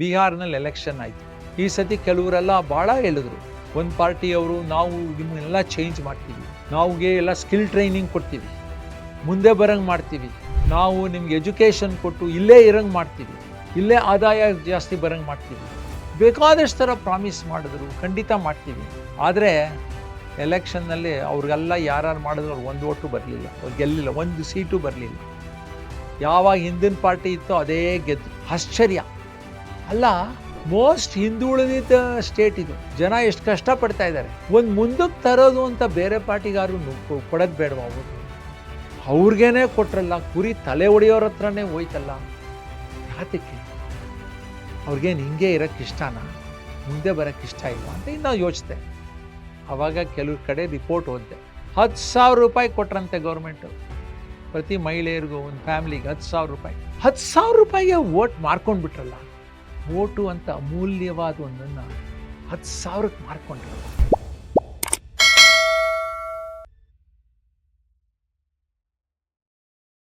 ಬಿಹಾರ್ನಲ್ಲಿ election ಆಯಿತು. ಈ ಸತಿ ಕೆಲವರೆಲ್ಲ ಭಾಳ ಹೇಳಿದ್ರು, ಒಂದು ಪಾರ್ಟಿಯವರು ನಾವು ನಿಮ್ಮನ್ನೆಲ್ಲ ಚೇಂಜ್ ಮಾಡ್ತೀವಿ, ನಾವುಗೆ ಎಲ್ಲ ಸ್ಕಿಲ್ ಟ್ರೈನಿಂಗ್ ಕೊಡ್ತೀವಿ, ಮುಂದೆ ಬರಂಗೆ ಮಾಡ್ತೀವಿ, ನಾವು ನಿಮ್ಗೆ ಎಜುಕೇಷನ್ ಕೊಟ್ಟು ಇಲ್ಲೇ ಇರಂಗೆ ಮಾಡ್ತೀವಿ, ಇಲ್ಲೇ ಆದಾಯ ಜಾಸ್ತಿ ಬರಂಗೆ ಮಾಡ್ತೀವಿ. ಬೇಕಾದಷ್ಟು ಥರ ಪ್ರಾಮಿಸ್ ಮಾಡಿದ್ರು, ಖಂಡಿತ ಮಾಡ್ತೀವಿ. ಆದರೆ ಎಲೆಕ್ಷನ್ನಲ್ಲಿ ಅವ್ರಿಗೆಲ್ಲ ಯಾರು ಮಾಡಿದ್ರು ಅವ್ರು ಒಂದು ಓಟು ಬರಲಿಲ್ಲ, ಅವ್ರು ಗೆಲ್ಲಿಲ್ಲ, ಒಂದು ಸೀಟು ಬರಲಿಲ್ಲ. ಯಾವಾಗ ಹಿಂದಿನ ಪಾರ್ಟಿ ಇತ್ತೋ ಅದೇ ಗೆದ್ದು, ಆಶ್ಚರ್ಯ. ಅಲ್ಲ ಮೋಸ್ಟ್ ಹಿಂದುಳಿದ ಸ್ಟೇಟ್ ಇದು. ಜನ ಎಷ್ಟು ಕಷ್ಟಪಡ್ತಾ ಇದ್ದಾರೆ. ಒಂದು ಮುಂದಕ್ಕೆ ತರೋದು ಅಂತ ಬೇರೆ ಪಾರ್ಟಿಗಾರು ಕೊಡೋದು ಬೇಡವಾ ಅವರು? ಅವ್ರಿಗೇನೆ ಕೊಟ್ರಲ್ಲ, ಕುರಿ ತಲೆ ಒಡೆಯೋರ ಹತ್ರನೇ ಹೋಯ್ತಲ್ಲ. ಯಾತಕ್ಕೆ? ಅವ್ರಿಗೇನು ಹಿಂಗೆ ಇರೋಕ್ಕೆ ಇಷ್ಟನಾ? ಮುಂದೆ ಬರೋಕ್ಕೆ ಇಷ್ಟ ಇಲ್ಲ ಅಂತ ಇನ್ನು ಯೋಚಿಸ್ದೆ. ಆವಾಗ ಕೆಲವು ಕಡೆ ರಿಪೋರ್ಟ್ ಓದಿದೆ. ಹತ್ತು ಸಾವಿರ ರೂಪಾಯಿ ಕೊಟ್ರಂತೆ ಗೌರ್ಮೆಂಟು ಪ್ರತಿ ಮಹಿಳೆಯರಿಗೂ ಒಂದು ಫ್ಯಾಮ್ಲಿಗೆ ಹತ್ತು ಸಾವಿರ ರೂಪಾಯಿ. ಹತ್ತು ಸಾವಿರ ರೂಪಾಯಿಗೆ ಓಟ್ ಮಾರ್ಕೊಂಡು ಓಟು ಅಂತ ಅಮೂಲ್ಯವಾದ ಒಂದನ್ನು ಹತ್ತು ಸಾವಿರಕ್ಕೆ ಮಾರ್ಕೊಂಡ್ರು